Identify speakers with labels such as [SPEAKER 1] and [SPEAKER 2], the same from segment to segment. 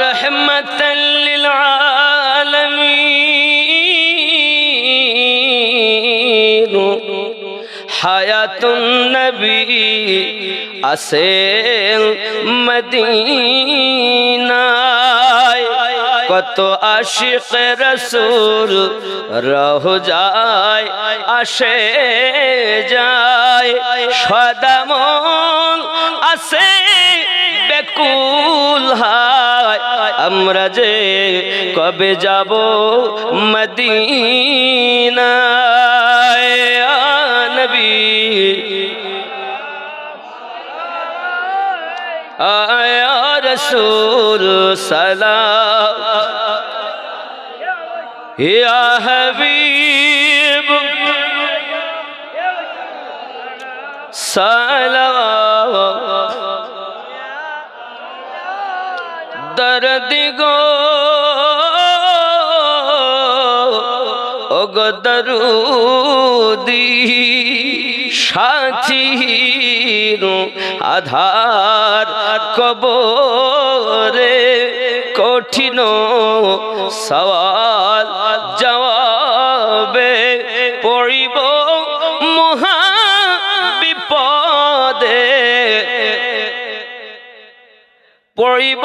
[SPEAKER 1] رحمة للعالمين حياة النبي আসেন মদিনায় কত আশিক রসুল রহ যায় আসে যায় সদামন আসে বেকুল হায় আমরা যে কবে যাব মদিনায়? নবী। আয়া রসুল সালাম। ইয়া হাবিব। সালাম। দরদি গো। ওগো দরুদি রু আধার কবরে কঠিন সওয়াল জবাবে পড়িব পড়িব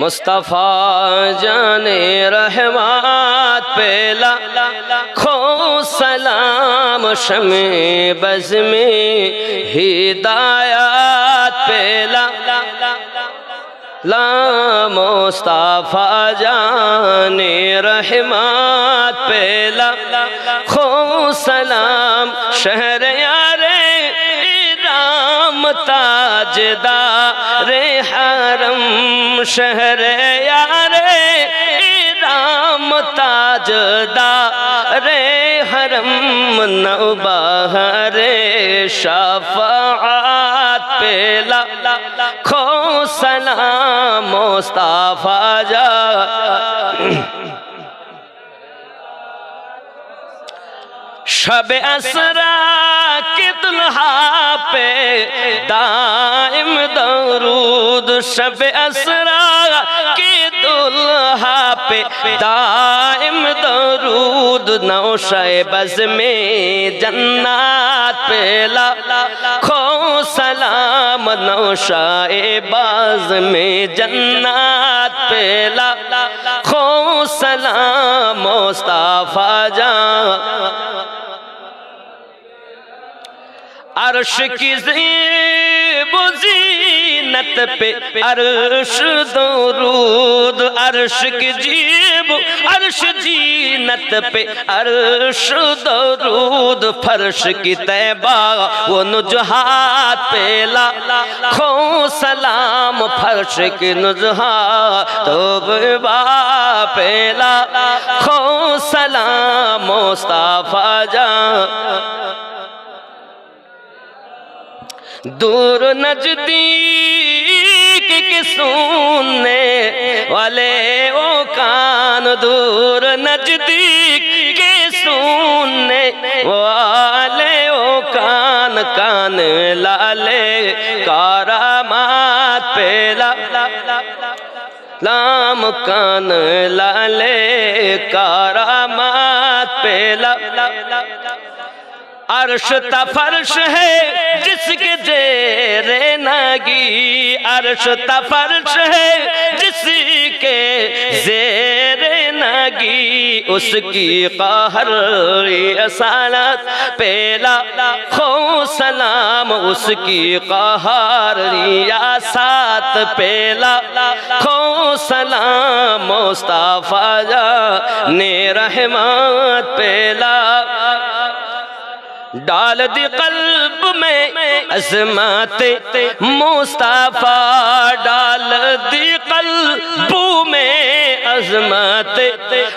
[SPEAKER 1] مصطفیٰ جانے رحمات پیلا خو سلام شم بز میں ہدایات پیلا لا مصطفیٰ جانے رحمات پیلا خو سلام شہر یار رام تاجدار शहर यारे राम ताजदा रे हरम नौबाहरे शफात पेला खो सलाम मुस्तफा जा शब असरा के दुल्हा पे दाइम दरूद شب اسرا کی دلہا پہ دائم درود نو بز میں جنات پیلا کھو سلام نو باز میں جنات پیلا کھو سلام مصطفیٰ جان عرش کی زیب و زیب زینت پہ عرش درود عرش کی جیب عرش زینت پہ عرش درود فرش کی تیبہ وہ نجہات پہ لا کھو سلام فرش کی نجہات توبہ پیلا کھو سلام مصطفیٰ جان دور نجدی सुनने वाले ओ कान दूर नजदीक के सुनने वाले ओ कान कान लाले कारामात पेला लाम कान लाले कारामात पेला अर्श तफर्श है जिसके زندگی عرش تفرش ہے جس کے زیر نگی، اس کی قہر رسالت، پیلا خون سلام، اس کی قہر ریاست، پیلا خون سلام، مصطفیٰ نے رحمت، پیلا ڈال دی قلب میں عظمت مصطفیٰ، ڈال دی قلب میں عظمت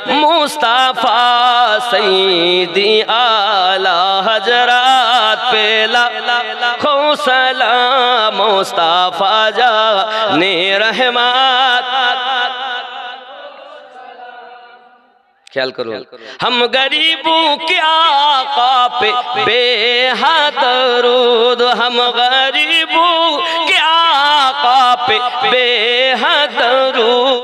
[SPEAKER 1] مصطفیٰ، سیدی آلہ حجرات پیلا خو سلام مصطفیٰ جانے رحمت خیال کرو۔ ہم غریبوں کے آقا پہ بے حد رود ہم غریبوں کے آقا پہ بے حد رود